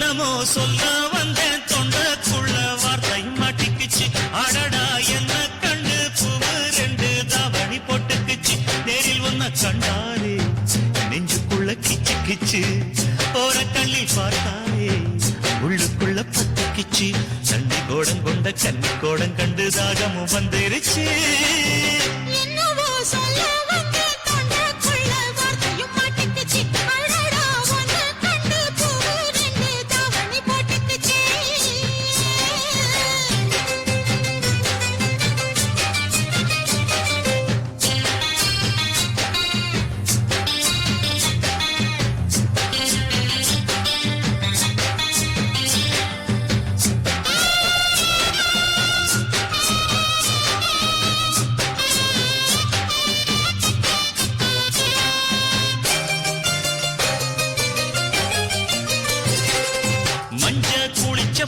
என்னமோ சொல்ல வந்த தொண்டக்குள்ள வார்த்தை மாட்டிக்குச்சு. அடடா என்ன கண்டு பூவு ரெண்டு தவணி போட்டுக்குச்சு. நேரில் ஒன்ன கண்டாலே நெஞ்சுக்குள்ள கிச்சு கிச்சு போற கள்ளி பார்த்தாரே. உள்ளுக்குள்ள பத்துக்குச்சு. தண்ணி கோடம் கொண்ட கன்னி கோடம் கண்டு தாகமும் வந்துருச்சு.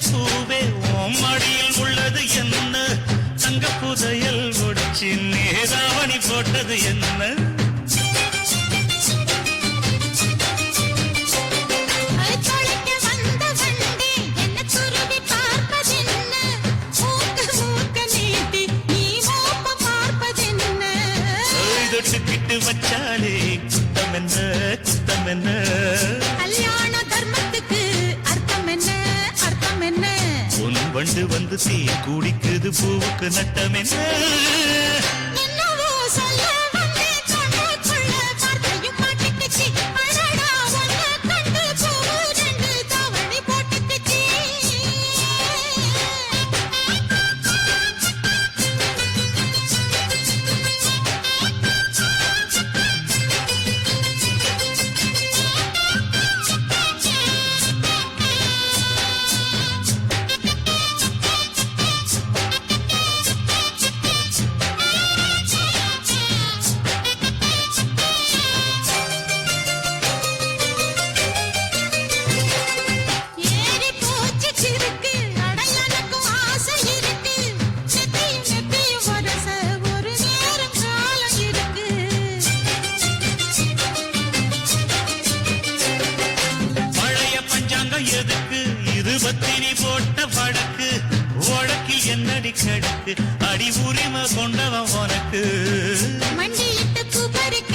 பூவே உன் மடியில் உள்ளது என்ன? தங்க புதையல் ஒடிச்சு நேதாவணி போட்டது என்ன? வச்சாலே குத்தம் என்ன குத்தம் என்ன? வண்டு வந்து தீ குடிக்குது பூவுக்கு நட்டம் என்னடி கிடக்கு அடி உரிமை கொண்டவன் உனக்கு. மண்டியிட்டு பூ பறிக்க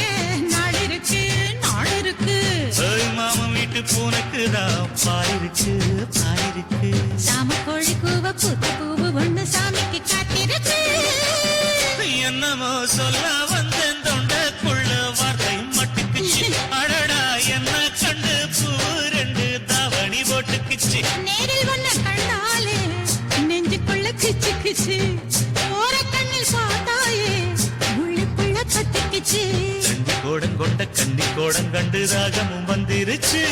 நாள் இருக்கு, நாள் இருக்கு. மாமன் வீட்டு பூனைக்கு தான் பாயிருக்கு பாயிருக்கு சாமக்கோழி கூவ பூத்த பூவு ஒண்ணு சாமிக்கு காத்திருக்கு. என்னமோ சொல்ல வந்தேன் தொண்டக்குள்ள வார்த்தை மட்டுக்குச்சு. அடடா என்ன கண்டு பூ ரெண்டு தாவணி போட்டுக்குச்சு. நேரில் கட்டிக்கிச்சு. ஓர கண்ணில் சாத்தாயே உள்ளுக்குள்ள கத்திக்கிச்சு கண்டி கோடம் கொண்ட கண்டி கோடம் கண்டு ராகமும் வந்துருச்சு.